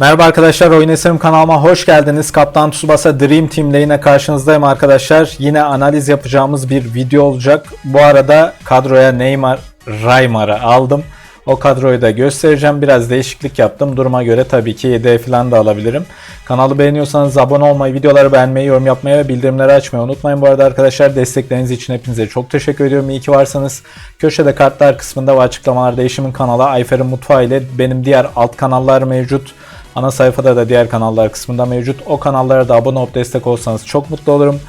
Merhaba arkadaşlar, Oyun Eserim kanalıma hoş geldiniz. Kaptan Tsubasa Dream Team yine karşınızdayım arkadaşlar. Yine analiz yapacağımız bir video olacak. Bu arada kadroya Neymar, Raymar'ı aldım. O kadroyu da göstereceğim. Biraz değişiklik yaptım. Duruma göre tabii ki 7 falan da alabilirim. Kanalı beğeniyorsanız abone olmayı, videoları beğenmeyi, yorum yapmayı ve bildirimleri açmayı unutmayın. Bu arada arkadaşlar destekleriniz için hepinize çok teşekkür ediyorum. İyi ki varsanız. Köşede kartlar kısmında ve açıklamalarda eşimin kanalı Ayfer'in Mutfağı ile benim diğer alt kanallar mevcut. Ana sayfada da diğer kanallar kısmında mevcut. O kanallara da abone olup destek olsanız çok mutlu olurum.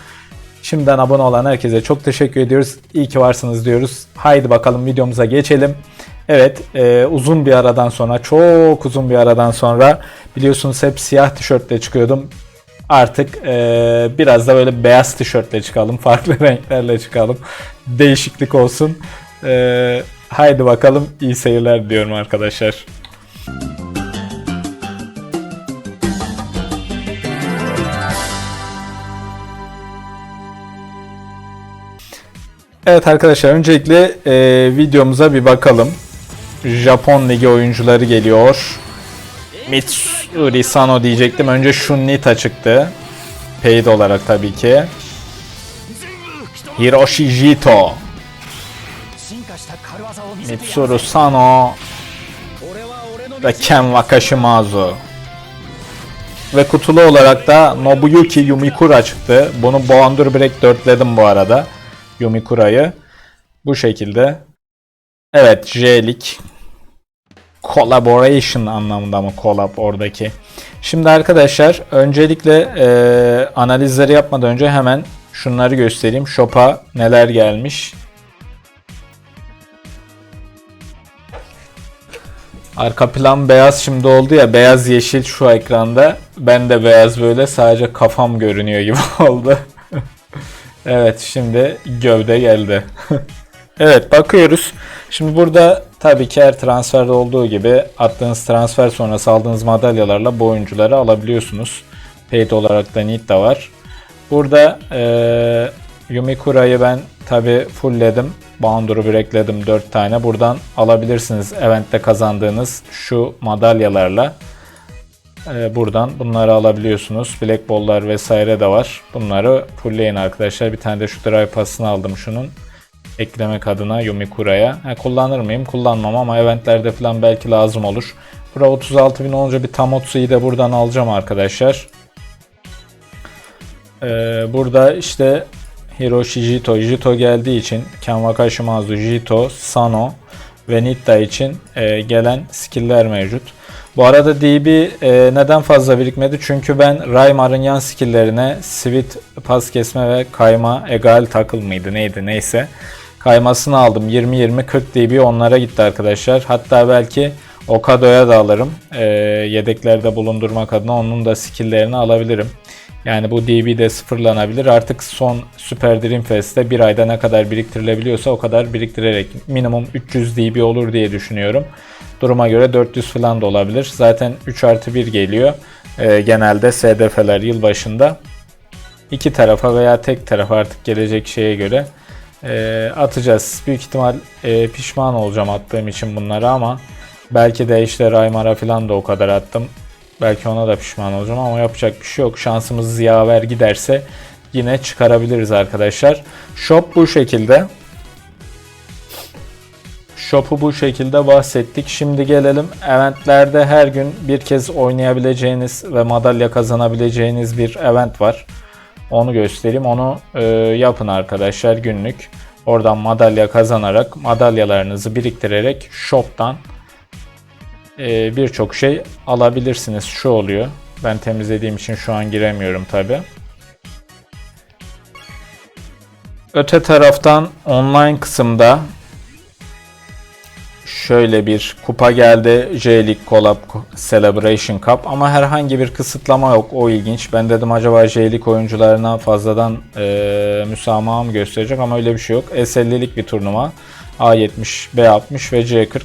Şimdiden abone olan herkese çok teşekkür ediyoruz. İyi ki varsınız diyoruz. Haydi bakalım videomuza geçelim. Evet e, uzun bir aradan sonra çok uzun bir aradan sonra biliyorsunuz hep siyah tişörtle çıkıyordum. Artık e, biraz da böyle beyaz tişörtle çıkalım. Farklı renklerle çıkalım. Değişiklik olsun. E, haydi bakalım iyi seyirler diyorum arkadaşlar. Evet arkadaşlar öncelikle e, videomuza bir bakalım. Japon Ligi oyuncuları geliyor. Mitsuri Sano diyecektim. Önce Shunita çıktı. Paid olarak tabii ki. Hiroshi Jito. Mitsuru Sano. Ve Ken Wakashimazu. Ve kutulu olarak da Nobuyuki Yumikura çıktı. Bunu Boundur Break 4'ledim bu arada. Yumikura'yı. Bu şekilde. Evet J-Lig. Collaboration anlamında mı collab oradaki. Şimdi arkadaşlar öncelikle e, analizleri yapmadan önce hemen şunları göstereyim. Shop'a neler gelmiş. Arka plan beyaz şimdi oldu ya beyaz yeşil şu ekranda. Ben de beyaz böyle sadece kafam görünüyor gibi oldu. Evet şimdi gövde geldi. evet bakıyoruz. Şimdi burada tabii ki her transferde olduğu gibi attığınız transfer sonrası aldığınız madalyalarla bu oyuncuları alabiliyorsunuz. Paid olarak da need de var. Burada eee Yumikura'yı ben tabi fullledim. Boundur'u breakledim 4 tane. Buradan alabilirsiniz eventte kazandığınız şu madalyalarla. Ee, buradan bunları alabiliyorsunuz. Black Ball'lar vesaire de var. Bunları fullleyin arkadaşlar. Bir tane de şu drive pass'ını aldım şunun. Eklemek adına Yumikura'ya. Kullanır mıyım? Kullanmam ama eventlerde falan belki lazım olur. Bura 36.000 olunca bir Tamotsu'yu da buradan alacağım arkadaşlar. Ee, burada işte Hiroshi Jito, Jito geldiği için Ken Wakashimazu, Jito, Sano ve Nitta için e, gelen skill'ler mevcut. Bu arada DB e, neden fazla birikmedi? Çünkü ben Raymar'ın yan skill'lerine Sweet pas kesme ve kayma egal takıl mıydı neydi neyse. Kaymasını aldım. 20-20 40 DB onlara gitti arkadaşlar. Hatta belki Okado'ya da alırım. E, yedeklerde bulundurmak adına onun da skill'lerini alabilirim. Yani bu DB de sıfırlanabilir. Artık son Super Dream Fest'te bir ayda ne kadar biriktirilebiliyorsa o kadar biriktirerek minimum 300 DB olur diye düşünüyorum. Duruma göre 400 falan da olabilir. Zaten 3 artı 1 geliyor. Ee, genelde SDF'ler yılbaşında iki tarafa veya tek tarafa artık gelecek şeye göre e, atacağız. Büyük ihtimal e, pişman olacağım attığım için bunları ama belki de işte Raymar'a falan da o kadar attım. Belki ona da pişman olacağım ama yapacak bir şey yok. Şansımız yaver giderse yine çıkarabiliriz arkadaşlar. Shop bu şekilde. Shop'u bu şekilde bahsettik. Şimdi gelelim eventlerde her gün bir kez oynayabileceğiniz ve madalya kazanabileceğiniz bir event var. Onu göstereyim. Onu e, yapın arkadaşlar günlük. Oradan madalya kazanarak madalyalarınızı biriktirerek shop'tan e, birçok şey alabilirsiniz. Şu oluyor. Ben temizlediğim için şu an giremiyorum tabi. Öte taraftan online kısımda şöyle bir kupa geldi. J-League Collab Celebration Cup ama herhangi bir kısıtlama yok. O ilginç. Ben dedim acaba J-League oyuncularına fazladan e, müsamaha mı gösterecek ama öyle bir şey yok. S50'lik bir turnuva. A70, B60 ve C40.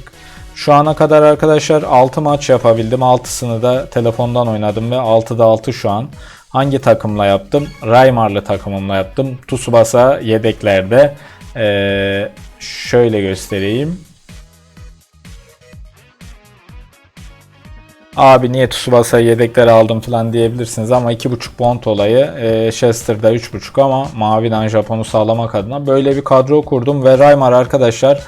Şu ana kadar arkadaşlar 6 maç yapabildim. 6'sını da telefondan oynadım ve 6'da 6 şu an. Hangi takımla yaptım? Raymarlı takımımla yaptım. Tsubasa yedeklerde. Ee, şöyle göstereyim. Abi niye Tsubasa yedekleri aldım falan diyebilirsiniz ama 2.5 bond olayı e, Chester'da 3.5 ama Mavi'den Japon'u sağlamak adına böyle bir kadro kurdum ve Raymar arkadaşlar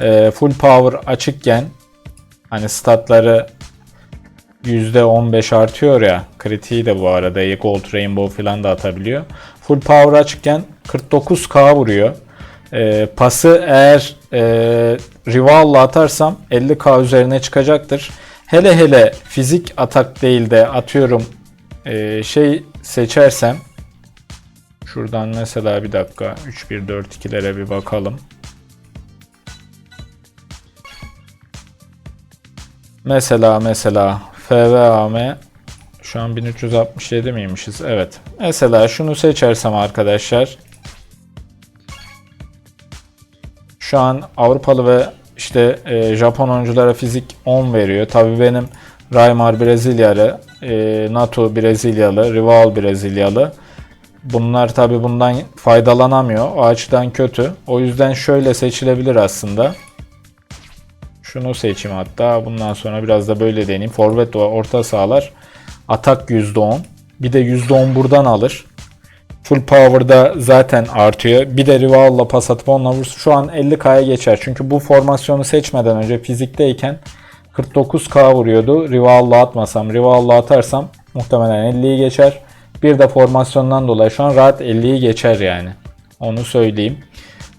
e, full power açıkken hani statları %15 artıyor ya kritiği de bu arada Gold Rainbow falan da atabiliyor. Full power açıkken 49k vuruyor. E, pası eğer e, Rival'la atarsam 50k üzerine çıkacaktır. Hele hele fizik atak değil de atıyorum e, şey seçersem şuradan mesela bir dakika 3-1-4-2'lere bir bakalım. Mesela mesela FVAM şu an 1367 miymişiz? Evet. Mesela şunu seçersem arkadaşlar şu an Avrupalı ve işte e, Japon oyunculara fizik 10 veriyor. Tabii benim Raymar Brezilyalı, e, NATO Brezilyalı, Rival Brezilyalı. Bunlar tabii bundan faydalanamıyor. O açıdan kötü. O yüzden şöyle seçilebilir aslında. Şunu seçeyim hatta. Bundan sonra biraz da böyle deneyeyim. Forvet ve orta sahalar. Atak %10. Bir de %10 buradan alır. Full power'da zaten artıyor. Bir de Rival'la pas atıp onunla vursun. Şu an 50k'ya geçer. Çünkü bu formasyonu seçmeden önce fizikteyken 49k vuruyordu. Rival'la atmasam, Rival'la atarsam muhtemelen 50'yi geçer. Bir de formasyondan dolayı şu an rahat 50'yi geçer yani. Onu söyleyeyim.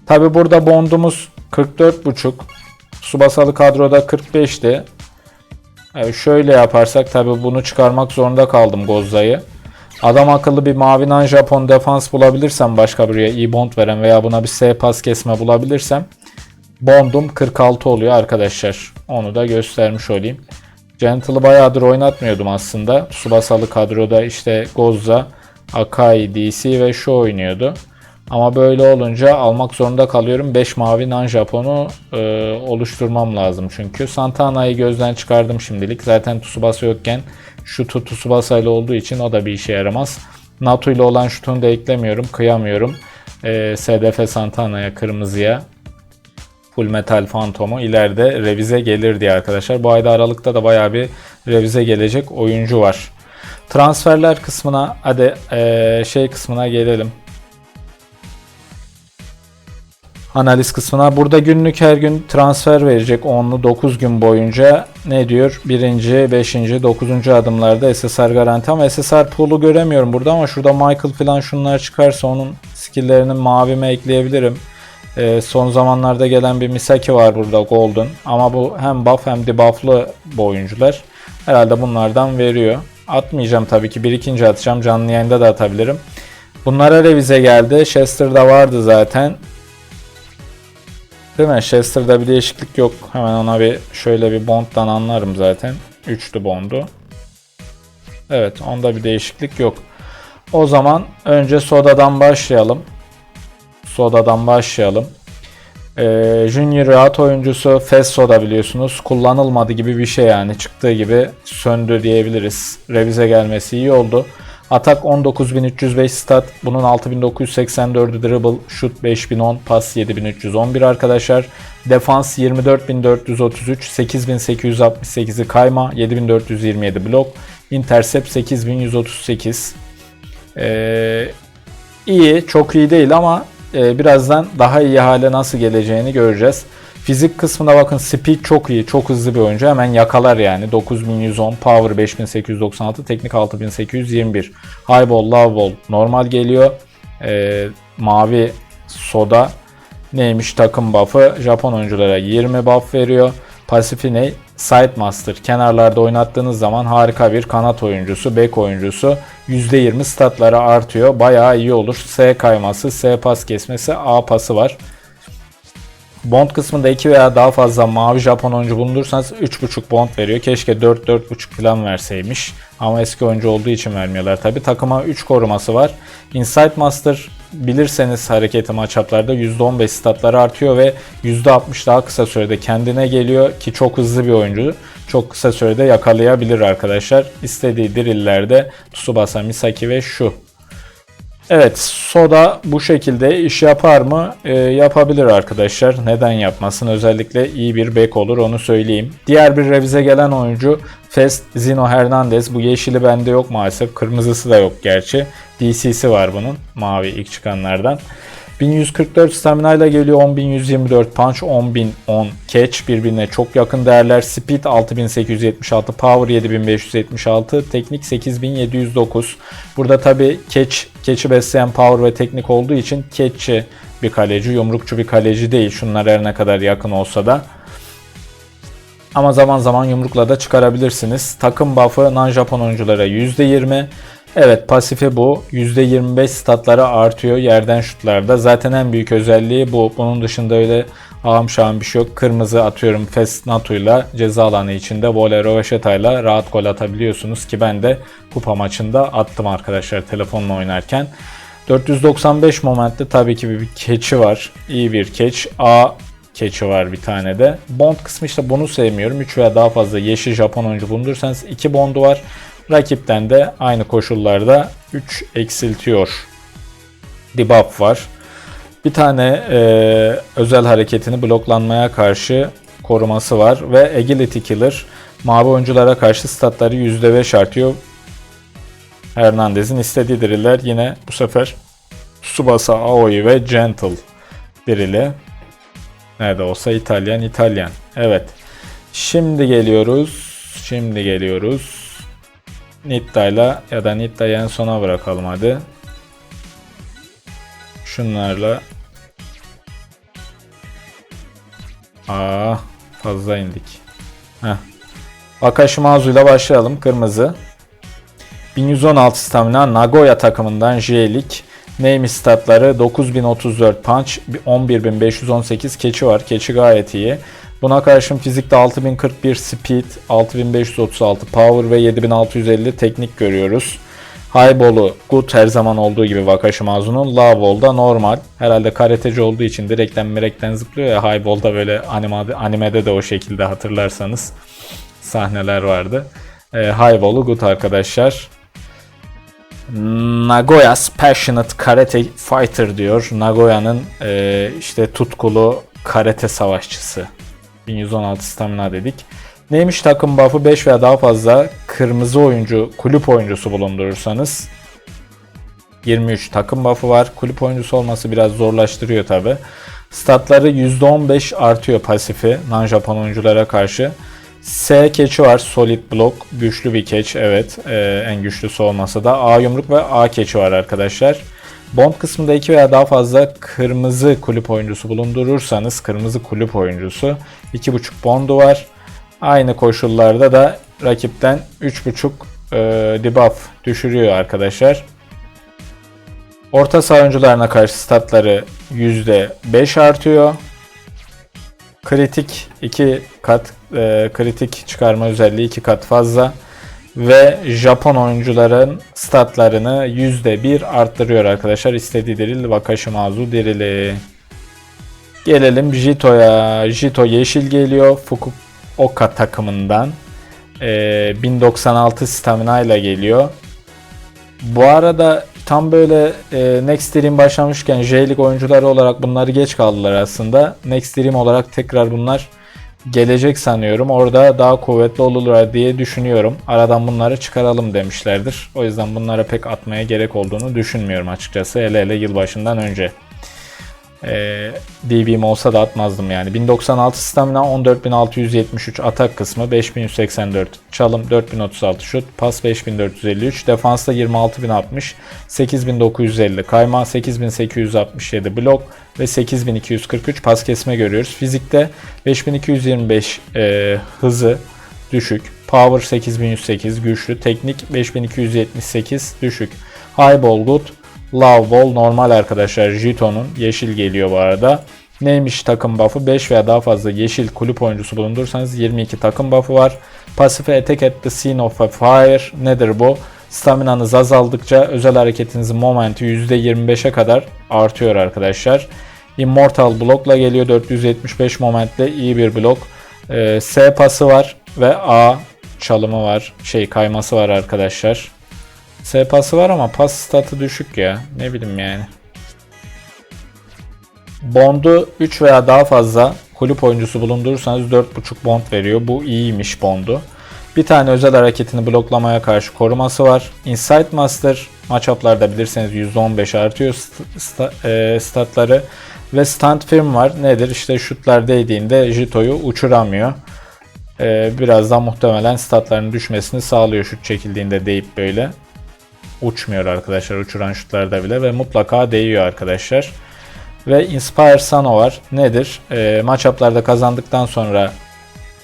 Tabi burada bondumuz 44.5. Subasalı kadroda 45'ti. Yani şöyle yaparsak tabi bunu çıkarmak zorunda kaldım Gozza'yı. Adam akıllı bir mavinan Japon defans bulabilirsem başka buraya iyi bond veren veya buna bir S pas kesme bulabilirsem bondum 46 oluyor arkadaşlar. Onu da göstermiş olayım. Gentle'ı bayağıdır oynatmıyordum aslında. Subasalı kadroda işte Gozza, Akai, DC ve şu oynuyordu. Ama böyle olunca almak zorunda kalıyorum. 5 mavi nan Japon'u e, oluşturmam lazım çünkü. Santana'yı gözden çıkardım şimdilik. Zaten Tsubasa yokken şutu Tsubasa ile olduğu için o da bir işe yaramaz. NATO ile olan şutunu da eklemiyorum. Kıyamıyorum. E, SDF Santana'ya kırmızıya Full Metal Phantom'u ileride revize gelir diye arkadaşlar. Bu ayda Aralık'ta da bayağı bir revize gelecek oyuncu var. Transferler kısmına hadi e, şey kısmına gelelim. Analiz kısmına. Burada günlük her gün transfer verecek 10'lu 9 gün boyunca ne diyor? 1. 5. 9. adımlarda SSR garanti ama SSR pool'u göremiyorum burada ama şurada Michael falan şunlar çıkarsa onun skill'lerini mavime ekleyebilirim. Ee, son zamanlarda gelen bir Misaki var burada Golden ama bu hem buff hem debuff'lı bu oyuncular. Herhalde bunlardan veriyor. Atmayacağım tabii ki. Bir ikinci atacağım. Canlı yayında da atabilirim. Bunlara revize geldi. Chester'da vardı zaten. Değil mi? Chester'da bir değişiklik yok. Hemen ona bir şöyle bir bonddan anlarım zaten. Üçlü bondu. Evet onda bir değişiklik yok. O zaman önce Soda'dan başlayalım. Soda'dan başlayalım. Ee, Junior rahat oyuncusu Fez Soda biliyorsunuz. Kullanılmadı gibi bir şey yani. Çıktığı gibi söndü diyebiliriz. Revize gelmesi iyi oldu. Atak 19305 stat. Bunun 6984'ü dribble, shoot 5010, pas 7311 arkadaşlar. Defans 24433, 8868'i kayma, 7427 blok. Intercept 8138. Ee, iyi, çok iyi değil ama e, birazdan daha iyi hale nasıl geleceğini göreceğiz. Fizik kısmına bakın speed çok iyi. Çok hızlı bir oyuncu. Hemen yakalar yani. 9110, power 5896, teknik 6821. High ball, low ball normal geliyor. Ee, mavi soda neymiş takım buff'ı. Japon oyunculara 20 buff veriyor. Pasifi ne? Sidemaster. Kenarlarda oynattığınız zaman harika bir kanat oyuncusu, bek oyuncusu. %20 statları artıyor. Bayağı iyi olur. S kayması, S pas kesmesi, A pası var. Bond kısmında 2 veya daha fazla mavi Japon oyuncu bulundursanız 3.5 bond veriyor. Keşke 4-4.5 falan verseymiş. Ama eski oyuncu olduğu için vermiyorlar tabi. Takıma 3 koruması var. Insight Master bilirseniz hareketi maçaplarda %15 statları artıyor ve %60 daha kısa sürede kendine geliyor ki çok hızlı bir oyuncu. Çok kısa sürede yakalayabilir arkadaşlar. İstediği dirillerde Tsubasa, Misaki ve şu Evet, Soda bu şekilde iş yapar mı? Ee, yapabilir arkadaşlar. Neden yapmasın? Özellikle iyi bir bek olur onu söyleyeyim. Diğer bir revize gelen oyuncu Fest Zino Hernandez. Bu yeşili bende yok maalesef. Kırmızısı da yok gerçi. DC'si var bunun. Mavi ilk çıkanlardan. 1144 stamina ile geliyor 10124 punch 10010 catch birbirine çok yakın değerler speed 6876 power 7576 teknik 8709 burada tabi catch catch'i besleyen power ve teknik olduğu için catch'i bir kaleci yumrukçu bir kaleci değil şunlar her ne kadar yakın olsa da ama zaman zaman yumrukla da çıkarabilirsiniz. Takım buff'ı non-Japon oyunculara %20. Evet pasifi bu. %25 statları artıyor yerden şutlarda. Zaten en büyük özelliği bu. Bunun dışında öyle ağam şahım bir şey yok. Kırmızı atıyorum Fest Natu'yla ceza alanı içinde voley rovaşetayla rahat gol atabiliyorsunuz ki ben de kupa maçında attım arkadaşlar telefonla oynarken. 495 momentte tabii ki bir keçi var. İyi bir keç. A keçi var bir tane de. Bond kısmı işte bunu sevmiyorum. 3 veya daha fazla yeşil Japon oyuncu bulundursanız 2 bondu var. Rakipten de aynı koşullarda 3 eksiltiyor. Debuff var. Bir tane e, özel hareketini bloklanmaya karşı koruması var ve Agility Killer mavi oyunculara karşı statları %5 artıyor. Hernandez'in istediği driller yine bu sefer Tsubasa Aoi ve Gentle birili. Nerede olsa İtalyan İtalyan. Evet. Şimdi geliyoruz. Şimdi geliyoruz. Nitta'yla ya da Nitta'yı en sona bırakalım hadi. Şunlarla Aa fazla indik. Heh. Wakashimazu ile başlayalım. Kırmızı. 1116 stamina Nagoya takımından J-Lig. Name statları 9034 punch, 11518 keçi var. Keçi gayet iyi. Buna karşın fizikte 6041 speed, 6536 power ve 7650 teknik görüyoruz. Highball'u good her zaman olduğu gibi Wakashimazu'nun. Low da normal. Herhalde karateci olduğu için direkten mirekten zıplıyor ya Highball'da böyle animede, animede de o şekilde hatırlarsanız sahneler vardı. E, Highball'u good arkadaşlar. Nagoya's Passionate Karate Fighter diyor. Nagoya'nın e, işte tutkulu karate savaşçısı. 1116 stamina dedik. Neymiş takım buff'ı 5 veya daha fazla kırmızı oyuncu, kulüp oyuncusu bulundurursanız 23 takım buff'ı var. Kulüp oyuncusu olması biraz zorlaştırıyor tabi. Statları %15 artıyor pasifi non-Japon oyunculara karşı. S keçi var. Solid block. Güçlü bir keç. Evet. E, en güçlüsü olmasa da. A yumruk ve A keçi var arkadaşlar. Bond kısmında 2 veya daha fazla kırmızı kulüp oyuncusu bulundurursanız kırmızı kulüp oyuncusu 2.5 bondu var. Aynı koşullarda da rakipten 3.5 e, debuff düşürüyor arkadaşlar. Orta saha oyuncularına karşı statları %5 artıyor. Kritik 2 kat e, kritik çıkarma özelliği 2 kat fazla ve Japon oyuncuların statlarını %1 arttırıyor arkadaşlar. İstediği diril Wakashimazu dirili. Gelelim Jito'ya. Jito yeşil geliyor. Fukuoka takımından. Ee, 1096 stamina ile geliyor. Bu arada tam böyle e, Next Dream başlamışken J-League oyuncuları olarak bunları geç kaldılar aslında. Next Dream olarak tekrar bunlar gelecek sanıyorum. Orada daha kuvvetli olurlar diye düşünüyorum. Aradan bunları çıkaralım demişlerdir. O yüzden bunlara pek atmaya gerek olduğunu düşünmüyorum açıkçası. Hele hele yılbaşından önce. Ee, DB'm olsa da atmazdım yani. 1096 stamina, 14673 atak kısmı, 5184 çalım, 4036 şut, pas 5453, defansta 26060, 8950 kayma, 8867 blok ve 8243 pas kesme görüyoruz. Fizikte 5225 e, hızı düşük, power 8108 güçlü, teknik 5278 düşük, high ball good, Love Ball normal arkadaşlar. Jito'nun yeşil geliyor bu arada. Neymiş takım buff'ı? 5 veya daha fazla yeşil kulüp oyuncusu bulundursanız 22 takım buff'ı var. Pasife at the Scene of a Fire. Nedir bu? Staminanız azaldıkça özel hareketinizin momenti %25'e kadar artıyor arkadaşlar. Immortal blokla geliyor. 475 momentle iyi bir blok. Ee, S pası var ve A çalımı var. Şey kayması var arkadaşlar. S pası var ama pas statı düşük ya. Ne bileyim yani. Bond'u 3 veya daha fazla kulüp oyuncusu bulundurursanız 4.5 bond veriyor. Bu iyiymiş Bond'u. Bir tane özel hareketini bloklamaya karşı koruması var. Insight Master matchuplarda bilirseniz %15 artıyor st- sta- e, statları. Ve Stunt Film var. Nedir? İşte şutlar değdiğinde Jito'yu uçuramıyor. E, birazdan muhtemelen statlarının düşmesini sağlıyor şut çekildiğinde deyip böyle. Uçmuyor arkadaşlar uçuran şutlarda bile ve mutlaka değiyor arkadaşlar. Ve Inspire Sano var. Nedir? E, matchuplarda kazandıktan sonra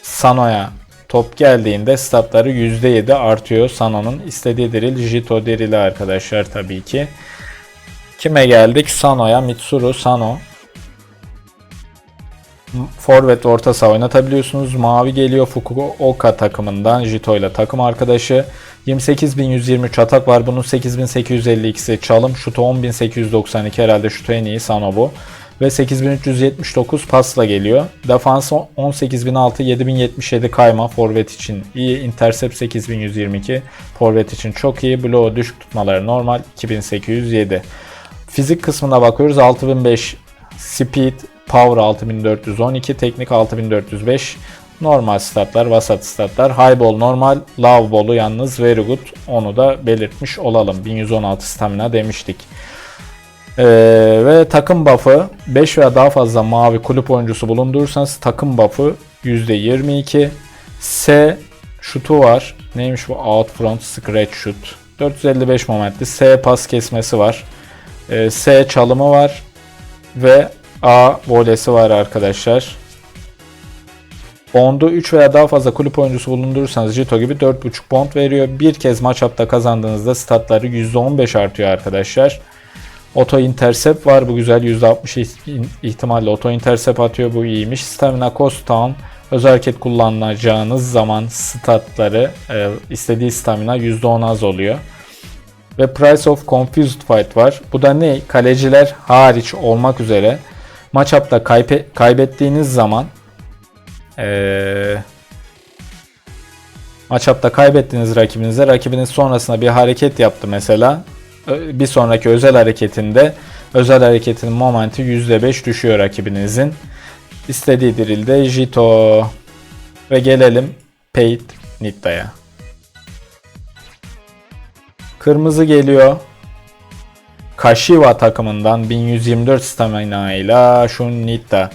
Sano'ya top geldiğinde statları %7 artıyor. Sano'nun istediği diril Jito dirili arkadaşlar tabii ki. Kime geldik? Sano'ya. Mitsuru Sano. Forvet orta saha oynatabiliyorsunuz. Mavi geliyor Fukuoka takımından Jito ile takım arkadaşı. 28.123 atak var. Bunun 8.852'si çalım. Şutu 10.892 herhalde şutu en iyi Sano bu. Ve 8379 pasla geliyor. Defans 18006, 7077 kayma forvet için iyi. Intercept 8122 forvet için çok iyi. Blow düşük tutmaları normal 2807. Fizik kısmına bakıyoruz. 6005 speed, power 6412, teknik 6405. Normal statlar, vasat statlar. High ball normal, low ball'u yalnız very good. Onu da belirtmiş olalım. 1116 stamina demiştik. Ee, ve takım buff'ı 5 veya daha fazla mavi kulüp oyuncusu bulundurursanız takım buff'ı %22. S şutu var. Neymiş bu? Out front scratch shoot. 455 momentli. S pas kesmesi var. Ee, S çalımı var. Ve A volesi var arkadaşlar. Bond'u 3 veya daha fazla kulüp oyuncusu bulundurursanız Jito gibi 4.5 bond veriyor. Bir kez matchup'ta kazandığınızda statları %15 artıyor arkadaşlar. Auto intercept var bu güzel %60 ihtimalle auto intercept atıyor bu iyiymiş. Stamina cost down özel hareket kullanacağınız zaman statları e, istediği stamina %10 az oluyor. Ve Price of Confused Fight var. Bu da ne? Kaleciler hariç olmak üzere matchup'ta kaybe- kaybettiğiniz zaman ee, matchup'ta kaybettiğiniz rakibinize rakibiniz sonrasında bir hareket yaptı mesela bir sonraki özel hareketinde özel hareketin momenti %5 düşüyor rakibinizin. İstediği dirilde Jito. Ve gelelim Paid Nitta'ya. Kırmızı geliyor. Kashiwa takımından 1124 stamina ile Shun Nitta.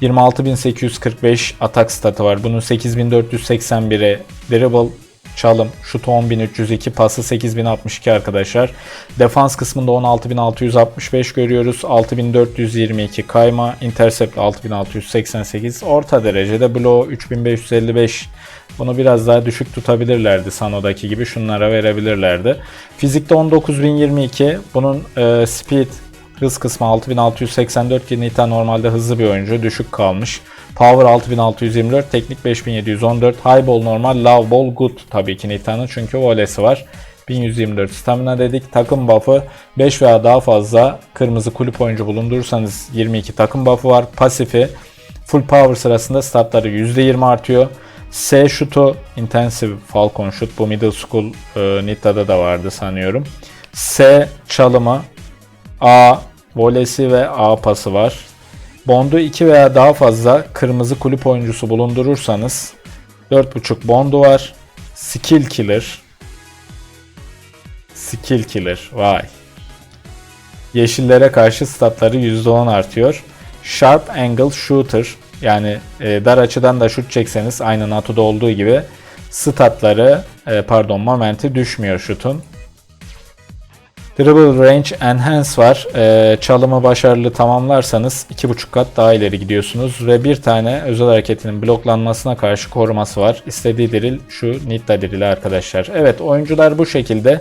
26845 atak statı var. Bunun 8481'i dribble çalım, şutu 10.302, pası 8.062 arkadaşlar. Defans kısmında 16.665 görüyoruz. 6.422 kayma, intercept 6.688, orta derecede blow 3.555. Bunu biraz daha düşük tutabilirlerdi Sano'daki gibi şunlara verebilirlerdi. Fizikte 19.022, bunun e, speed Hız kısmı 6684 ki Nita normalde hızlı bir oyuncu. Düşük kalmış. Power 6624, teknik 5714, high ball normal, low ball good tabii ki Nita'nın çünkü volesi var. 1124 stamina dedik. Takım buff'ı 5 veya daha fazla kırmızı kulüp oyuncu bulundurursanız 22 takım buff'ı var. Pasifi full power sırasında statları %20 artıyor. S şutu intensive falcon şut bu middle school e, Nita'da da vardı sanıyorum. S çalımı A volesi ve A pası var. Bondu 2 veya daha fazla kırmızı kulüp oyuncusu bulundurursanız 4.5 bondu var. Skill Killer. Skill Killer. Vay. Yeşillere karşı statları %10 artıyor. Sharp Angle Shooter. Yani e, dar açıdan da şut çekseniz aynı NATO'da olduğu gibi statları e, pardon momenti düşmüyor şutun. Dribble Range Enhance var. Ee, çalımı başarılı tamamlarsanız 2.5 kat daha ileri gidiyorsunuz. Ve bir tane özel hareketinin bloklanmasına karşı koruması var. İstediği diril şu Nitta dirili arkadaşlar. Evet oyuncular bu şekilde.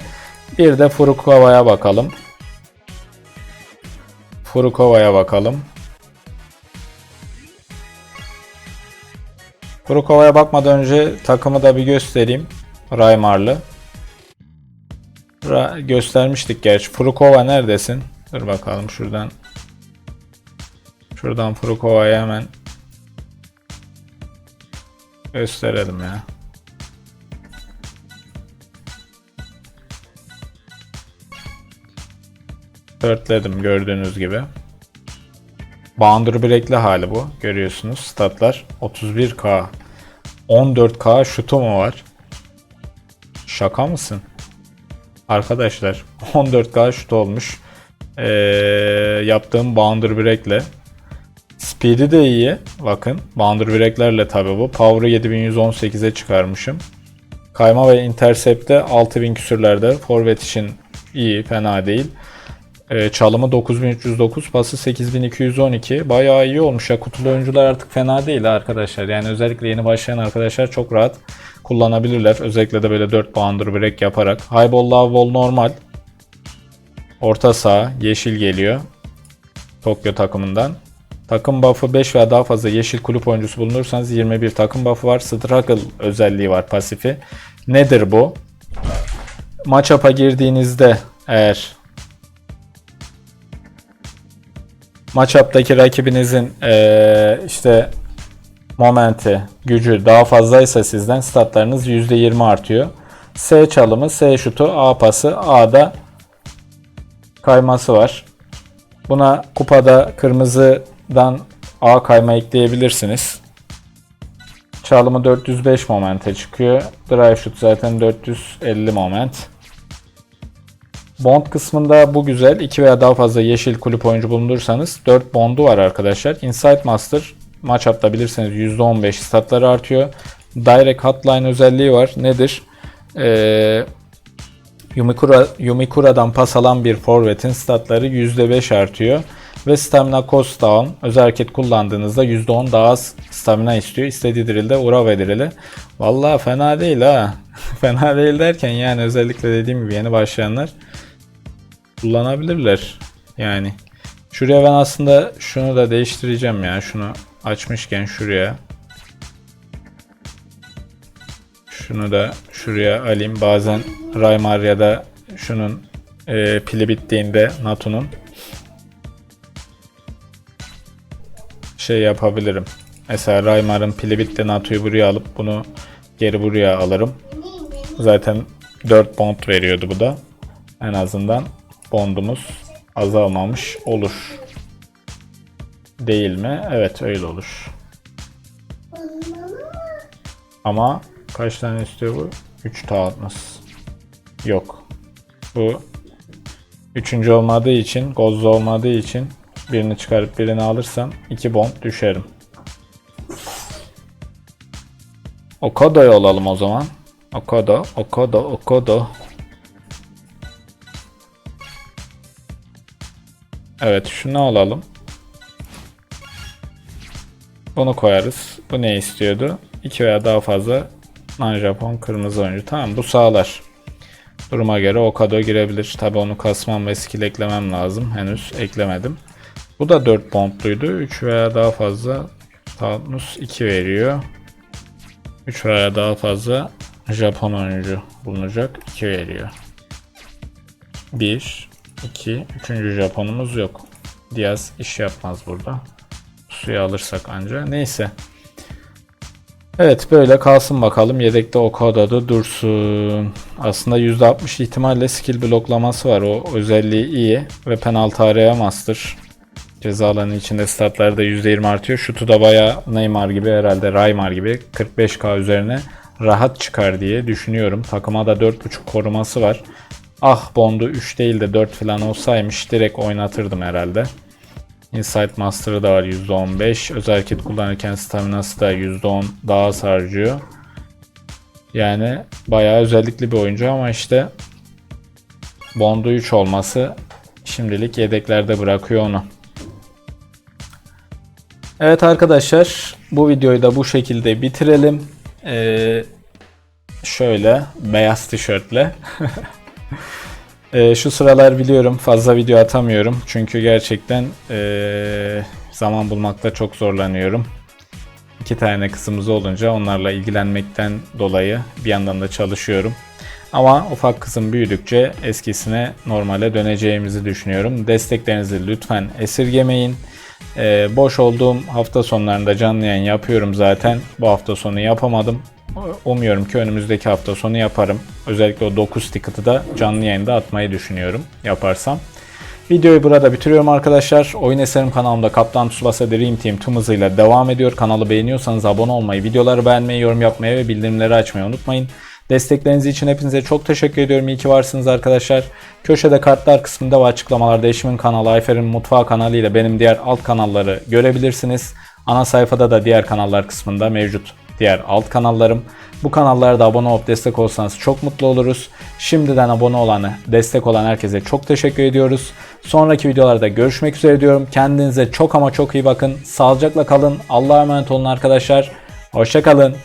Bir de Furukova'ya bakalım. Furukova'ya bakalım. Furukova'ya bakmadan önce takımı da bir göstereyim. Raymarlı. Göstermiştik gerçi. Furukova neredesin? Dur bakalım şuradan. Şuradan Furukova'yı hemen gösterelim ya. Dörtledim gördüğünüz gibi. Boundary Break'li hali bu. Görüyorsunuz statlar 31k. 14k şutu mu var? Şaka mısın? Arkadaşlar 14k şut olmuş. Ee, yaptığım Boundary Break'le. Speed'i de iyi. Bakın. Boundary Break'lerle tabi bu. Power'ı 7118'e çıkarmışım. Kayma ve intercept'te 6000 küsürlerde. Forvet için iyi. Fena değil. Ee, çalımı 9309, pası 8212. Bayağı iyi olmuş ya. Kutulu oyuncular artık fena değil arkadaşlar. Yani özellikle yeni başlayan arkadaşlar çok rahat kullanabilirler. Özellikle de böyle 4 boundary break yaparak. High ball, low ball normal. Orta saha yeşil geliyor. Tokyo takımından. Takım buff'ı 5 veya daha fazla yeşil kulüp oyuncusu bulunursanız 21 takım buff'ı var. Struggle özelliği var pasifi. Nedir bu? Matchup'a girdiğinizde eğer matchup'taki rakibinizin eee, işte momenti, gücü daha fazlaysa sizden statlarınız %20 artıyor. S çalımı, S şutu, A pası, A'da kayması var. Buna kupada kırmızıdan A kayma ekleyebilirsiniz. Çalımı 405 momente çıkıyor. Drive shoot zaten 450 moment. Bond kısmında bu güzel. 2 veya daha fazla yeşil kulüp oyuncu bulundursanız 4 bondu var arkadaşlar. Insight Master matchup'ta bilirseniz %15 statları artıyor. Direct Hotline özelliği var. Nedir? Ee, Yumikura, Yumikura'dan pas alan bir forvetin statları %5 artıyor. Ve stamina cost down. Özel hareket kullandığınızda %10 daha az stamina istiyor. İstediği drillde ura ve drill'i. Valla fena değil ha. fena değil derken yani özellikle dediğim gibi yeni başlayanlar kullanabilirler. Yani şuraya ben aslında şunu da değiştireceğim ya. Şunu açmışken şuraya şunu da şuraya alayım. Bazen Raymar ya da şunun e, pili bittiğinde Natu'nun şey yapabilirim. Mesela Raymar'ın pili bitti Natu'yu buraya alıp bunu geri buraya alırım. Zaten 4 bond veriyordu bu da. En azından bondumuz azalmamış olur. Değil mi? Evet öyle olur. Ama kaç tane istiyor bu? 3 Taatmas. Yok. Bu üçüncü olmadığı için, gozlu olmadığı için birini çıkarıp birini alırsam 2 bond düşerim. Okado'yu alalım o zaman. Okado, Okado, Okado. Evet şunu alalım. Bunu koyarız. Bu ne istiyordu? 2 veya daha fazla non-Japon kırmızı oyuncu. Tamam bu sağlar. Duruma göre Okado girebilir. Tabi onu kasmam ve skill eklemem lazım. Henüz eklemedim. Bu da 4 bondluydu. 3 veya daha fazla Taunus 2 veriyor. 3 veya daha fazla Japon oyuncu bulunacak. 2 veriyor. 1 2 3. Japonumuz yok. Diaz iş yapmaz burada. Suyu alırsak anca. Neyse. Evet böyle kalsın bakalım. Yedekte Okada'da dursun. Aslında %60 ihtimalle skill bloklaması var. O özelliği iyi. Ve penaltı arayamazdır. Ceza alanı içinde statları da %20 artıyor. Şutu da baya Neymar gibi herhalde Raymar gibi 45k üzerine rahat çıkar diye düşünüyorum. Takıma da 4.5 koruması var. Ah Bond'u 3 değil de 4 falan olsaymış direkt oynatırdım herhalde. Insight Master'ı da var %15. Özel hareket kullanırken staminası da %10 daha az harcıyor. Yani bayağı özellikli bir oyuncu ama işte Bond'u 3 olması şimdilik yedeklerde bırakıyor onu. Evet arkadaşlar bu videoyu da bu şekilde bitirelim. Ee, şöyle beyaz tişörtle. Ee, şu sıralar biliyorum fazla video atamıyorum. Çünkü gerçekten ee, zaman bulmakta çok zorlanıyorum. İki tane kızımız olunca onlarla ilgilenmekten dolayı bir yandan da çalışıyorum. Ama ufak kızım büyüdükçe eskisine normale döneceğimizi düşünüyorum. Desteklerinizi lütfen esirgemeyin. Ee, boş olduğum hafta sonlarında canlı yayın yapıyorum zaten. Bu hafta sonu yapamadım. Umuyorum ki önümüzdeki hafta sonu yaparım. Özellikle o 9 ticket'ı da canlı yayında atmayı düşünüyorum yaparsam. Videoyu burada bitiriyorum arkadaşlar. Oyun Eserim kanalımda Kaptan Tsubasa Dream Team tüm hızıyla devam ediyor. Kanalı beğeniyorsanız abone olmayı, videoları beğenmeyi, yorum yapmayı ve bildirimleri açmayı unutmayın. Destekleriniz için hepinize çok teşekkür ediyorum. İyi ki varsınız arkadaşlar. Köşede kartlar kısmında ve açıklamalarda eşimin kanalı, Ayfer'in mutfağı kanalı ile benim diğer alt kanalları görebilirsiniz. Ana sayfada da diğer kanallar kısmında mevcut diğer alt kanallarım. Bu kanallara da abone olup destek olsanız çok mutlu oluruz. Şimdiden abone olanı, destek olan herkese çok teşekkür ediyoruz. Sonraki videolarda görüşmek üzere diyorum. Kendinize çok ama çok iyi bakın. Sağlıcakla kalın. Allah'a emanet olun arkadaşlar. Hoşçakalın.